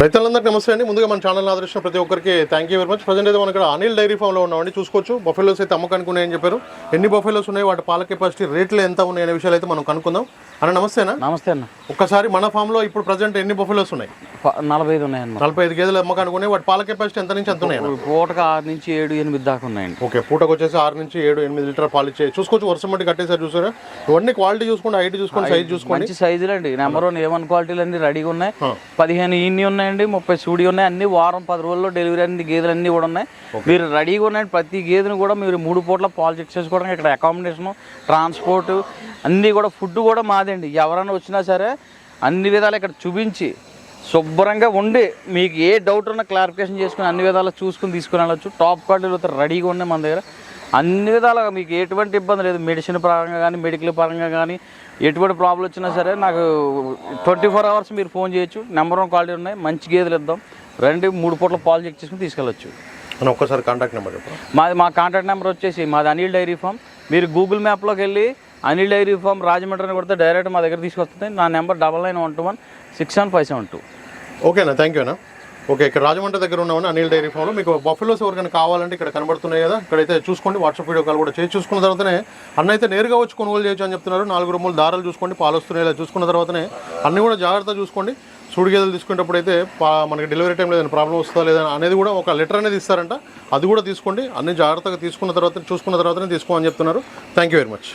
రైతులందరికీ నమస్తే అండి. ముందుగా మన ఛానల్ ఆదరించిన ప్రతి ఒక్కరికి thank you very much present అయితే మనం ఇక్కడ అనిల్ డైరీ ఫామ్లో ఉన్నామండి. చూసుకోవచ్చు. బఫెలోస్ అయితే అమ్మకానికి ఉన్నాయని చెప్పారు. ఎన్ని బఫెలోస్ ఉన్నాయి? వాటి పాల కెపాసిటీ రేట్లు ఎంత ఉన్నాయి? అనే విషయాలు అయితే మనం కనుక్కుందాం. అన్న నమస్తేనా నమస్తే అన్న. ఒక్కసారి మన ఫామ్లో ఇప్పుడు ప్రజెంట్ ఎన్ని బఫెలోస్ ఉన్నాయి? నలభై ఐదు ఉన్నాయన్నమాట. నలభై ఐదు గేదెలు అమ్మకానికి ఉన్నాయి వాటి పాల కెపాసిటీ ఎంత నుంచి ఎంత ఉన్నాయి? పూటకు ఆరు నుంచి ఏడు ఎనిమిది దాకా ఉన్నాయండి. ఓకే పూటకు వచ్చేసి ఆరు నుంచి ఏడు ఎనిమిది లీటర్ పాలు ఇచ్చే చూసుకోవచ్చు వర్షం బట్టి కట్టేసారి చూసారా? ఇవన్నీ క్వాలిటీ చూసుకోండి హైట్ చూసుకోండి సైజ్ చూసుకోండి. మంచి సైజులు అండి నెంబర్ వన్ ఏ వన్ క్వాలిటీలు అన్ని రెడీగా ఉన్నాయి. పదిహేను ఈన్ని ఉన్నాయండి ముప్పై సూడి ఉన్నాయి. అన్ని వారం పది రోజుల్లో డెలివరీ అన్ని గేదెలు అన్ని కూడా ఉన్నాయి. మీరు రెడీగా ఉన్నాయండి ప్రతి గేదెను కూడా మీరు మూడు పూట్ల పాలు చెక్ చేసుకోవడం ఇక్కడ అకామిడేషన్ ట్రాన్స్పోర్ట్ అన్నీ కూడా ఫుడ్ కూడా మాదండి ఎవరైనా వచ్చినా సరే అన్ని విధాలు ఇక్కడ చూపించి శుభ్రంగా ఉండి మీకు ఏ డౌట్ ఉన్నా క్లారిఫికేషన్ చేసుకుని అన్ని విధాలు చూసుకుని తీసుకుని వెళ్ళొచ్చు. టాప్ క్వాలిటీలో రెడీగా ఉన్నాయి మన దగ్గర. అన్ని విధాలుగా మీకు ఎటువంటి ఇబ్బంది లేదు. మెడిసిన్ పరంగా కానీ మెడికల్ పరంగా కానీ ఎటువంటి ప్రాబ్లం వచ్చినా సరే నాకు ట్వంటీ ఫోర్ అవర్స్ మీరు ఫోన్ చేయొచ్చు. నెంబర్ వన్ క్వాలిటీ ఉన్నాయి. మంచి గేదెలు ఇద్దాం. రండి మూడు పూట్ల పాలు చెక్ చేసుకుని తీసుకెళ్ళొచ్చు. ఒక్కసారి కాంటాక్ట్ నెంబర్ మాది మా కాంటాక్ట్ నెంబర్ వచ్చేసి మాది అనిల్ డైరీ ఫామ్ మీరు గూగుల్ మ్యాప్లోకి వెళ్ళి అనిల్ డైరీ ఫామ్ రాజమండ్రి అని కొడితే డైరెక్ట్ మా దగ్గర తీసుకొస్తుంది. నా number double nine one two one six one five seven two. ఓకేనా థ్యాంక్ యూ ఓకే ఇక్కడ రాజమండ్రి దగ్గర ఉన్నామని అనిల్ డైరీ ఫామ్లో మీకు బఫెలోస్ ఎవరికైనా కావాలంటే ఇక్కడ కనబడుతున్నాయి కదా ఇక్కడైతే చూసుకోండి వాట్సాప్ వీడియో కాల్ కూడా చేసి చూసుకున్న తర్వాతనే అన్న అయితే నేరుగా వచ్చి కొనుగోలు చేయొచ్చు అని చెప్తున్నారు. నాలుగు రూములు దారాలు చూసుకోండి పాలు వస్తున్నాయి చూసుకున్న తర్వాతనే అన్ని కూడా జాగ్రత్త చూసుకోండి. సూడి గేదెలు తీసుకునేటప్పుడు అయితే పా మనకి డెలివరీ టైంలో ఏదైనా ప్రాబ్లం వస్తుందా లేదా అనేది కూడా ఒక లెటర్ అనేది ఇస్తారంట. అది కూడా తీసుకోండి అన్ని జాగ్రత్తగా తీసుకున్న తర్వాత చూసుకున్న తర్వాతనే తీసుకోమని చెప్తున్నారు. Thank you very much.